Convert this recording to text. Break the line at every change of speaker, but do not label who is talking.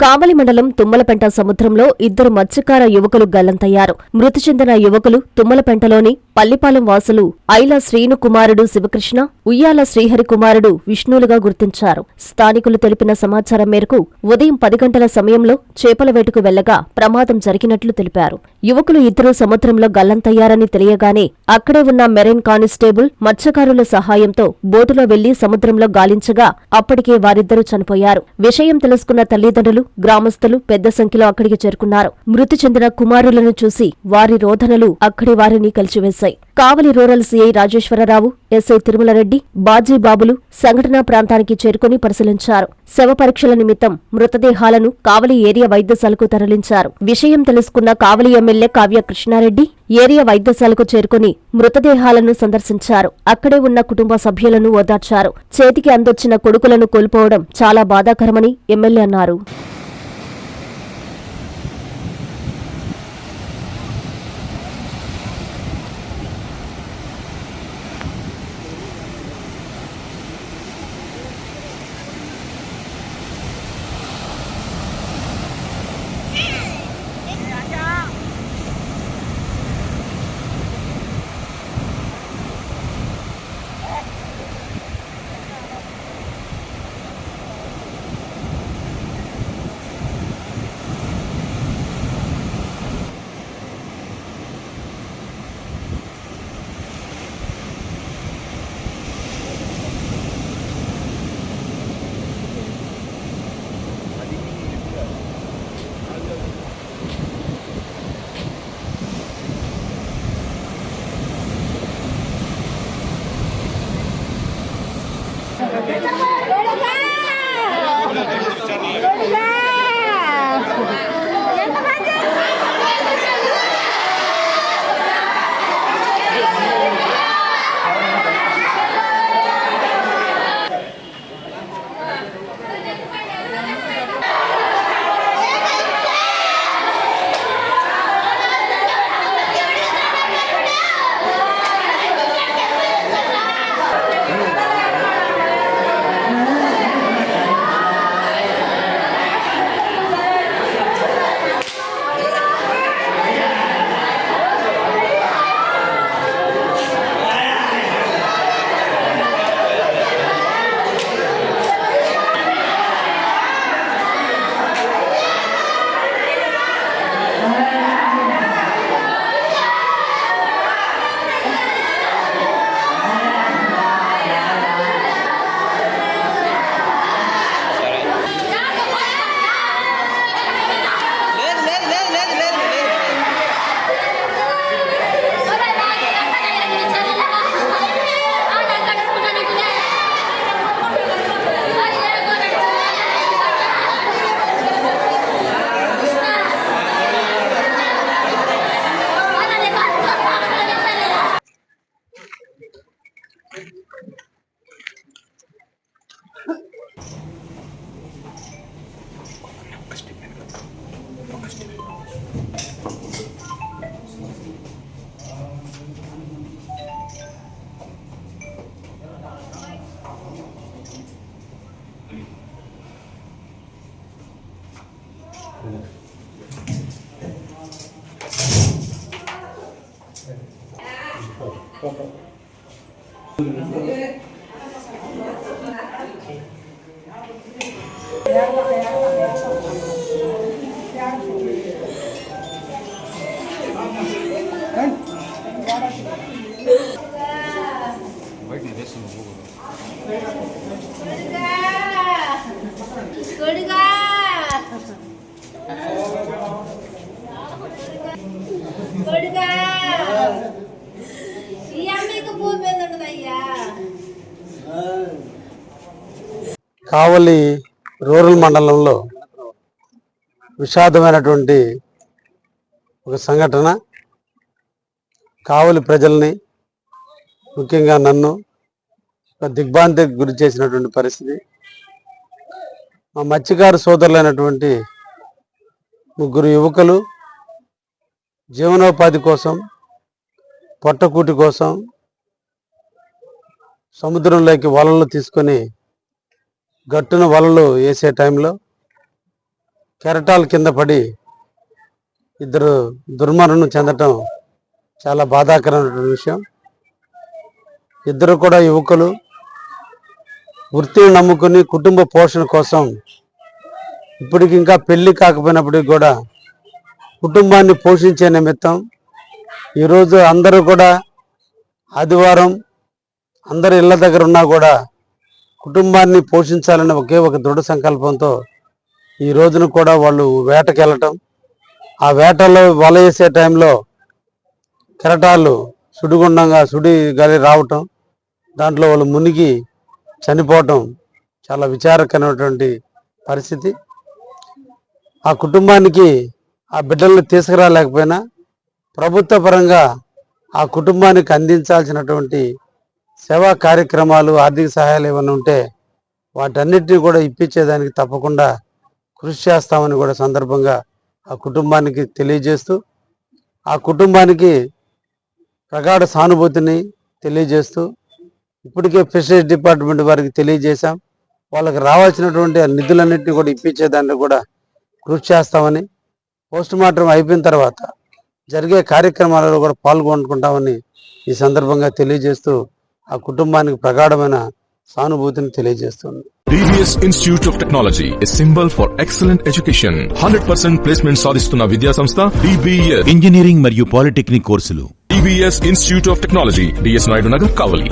కావలి మండలం తుమ్మలపెంట సముద్రంలో ఇద్దరు మత్స్యకార యువకులు గల్లంతయ్యారు మృతి చెందిన యువకులు తుమ్మలపెంటలోని పల్లిపాలెం వాసులు ఐల శ్రీను కుమారుడు శివకృష్ణ ఉయ్యాల శ్రీహరి కుమారుడు విష్ణులుగా గుర్తించారు. స్థానికులు తెలిపిన సమాచారం మేరకు ఉదయం పది గంటల సమయంలో చేపల వేటకు వెళ్ళగా ప్రమాదం జరిగినట్లు తెలిపారు. యువకులు ఇద్దరు సముద్రంలో గల్లంతయ్యారని తెలియగానే అక్కడే ఉన్న మెరైన్ కానిస్టేబుల్ మత్స్యకారుల సహాయంతో బోటులో వెళ్ళి సముద్రంలో గాలించగా అప్పటికే వారిద్దరూ చనిపోయారు. విషయం తెలుసుకున్న తల్లిదండ్రులు గ్రామస్తులు పెద్ద సంఖ్యలో అక్కడికి చేరుకున్నారు. మృతి చెందిన కుమారులను చూసి వారి రోధనలు అక్కడి వారిని కలిచివేశాయి. Kavali rural CI Rajeswara Rao SI Tirumala Reddy Baji Babulu సంఘటనా ప్రాంతానికి చేరుకుని పరిశీలించారు. శవ పరీక్షల నిమిత్తం మృతదేహాలను కావలి ఏరియా వైద్యశాలకు తరలించారు. విషయం తెలుసుకున్న కావలి ఎమ్మెల్యే కావ్య కృష్ణారెడ్డి ఏరియా వైద్యశాలకు చేరుకుని మృతదేహాలను సందర్శించారు. అక్కడే ఉన్న కుటుంబ సభ్యులను ఓదార్చారు. చేతికి అందొచ్చిన కొడుకులను కోల్పోవడం చాలా బాధాకరమని ఎమ్మెల్యే అన్నారు.
Yeah. 嗯。好的
కావలి రూరల్ మండలంలో విషాదమైనటువంటి ఒక సంఘటన. కావలి ప్రజల్ని ముఖ్యంగా నన్ను ఒక దిగ్భ్రాంతికి గురి చేసినటువంటి పరిస్థితి. మా మత్స్యకారు సోదరులైనటువంటి ముగ్గురు యువకులు జీవనోపాధి కోసం పొట్టకూటి కోసం సముద్రంలోకి వలలు తీసుకొని గట్టున వలలు వేసే టైంలో కెరటాల కింద పడి ఇద్దరు దుర్మరణం చెందటం చాలా బాధాకరమైన విషయం. ఇద్దరు కూడా యువకులు వృత్తిని నమ్ముకుని కుటుంబ పోషణ కోసం ఇప్పటికి ఇంకా పెళ్ళి కాకపోయినప్పటికి కూడా కుటుంబాన్ని పోషించే నిమిత్తం ఈరోజు అందరూ కూడా ఆదివారం అందరి ఇళ్ళ దగ్గర ఉన్నా కూడా కుటుంబాన్ని పోషించాలనే ఒకే ఒక దృఢ సంకల్పంతో ఈ రోజున కూడా వాళ్ళు వేటకెళ్ళటం. ఆ వేటలో వల వేసే టైంలో కెరటాలు సుడిగుండంగా సుడి గాలి రావటం. దాంట్లో వాళ్ళు మునిగి చనిపోవటం చాలా విచారకరమైనటువంటి పరిస్థితి. ఆ కుటుంబానికి ఆ బిడ్డలను తీసుకురాలేకపోయినా ప్రభుత్వ పరంగా ఆ కుటుంబానికి అందించాల్సినటువంటి సేవా కార్యక్రమాలు ఆర్థిక సహాయాలు ఏమైనా ఉంటే వాటన్నిటిని కూడా ఇప్పించేదానికి తప్పకుండా కృషి చేస్తామని కూడా సందర్భంగా ఆ కుటుంబానికి తెలియజేస్తూ ఆ కుటుంబానికి ప్రగాఢ సానుభూతిని తెలియజేస్తూ ఇప్పటికే ఫిషరీస్ డిపార్ట్మెంట్ వారికి తెలియజేశాం. వాళ్ళకి రావాల్సినటువంటి నిధులన్నింటినీ కూడా ఇప్పించేదాన్ని కూడా కృషి చేస్తామని పోస్ట్ మార్టం అయిపోయిన తర్వాత జరిగే కార్యక్రమాలలో కూడా పాల్గొనుకుంటామని ఈ సందర్భంగా తెలియజేస్తూ ఆ కుటుంబానికి ప్రగాఢమైన సానుభూతిని తెలియజేస్తుంది
DBS Institute of Technology, a symbol for excellent education. 100% placement సాధిస్తున్న విద్యా సంస్థ DBS.
ఇంజనీరింగ్ మరియు పాలిటెక్నిక్ కోర్సులు
DBS Institute of Technology, DS Naidu Nagar Kavali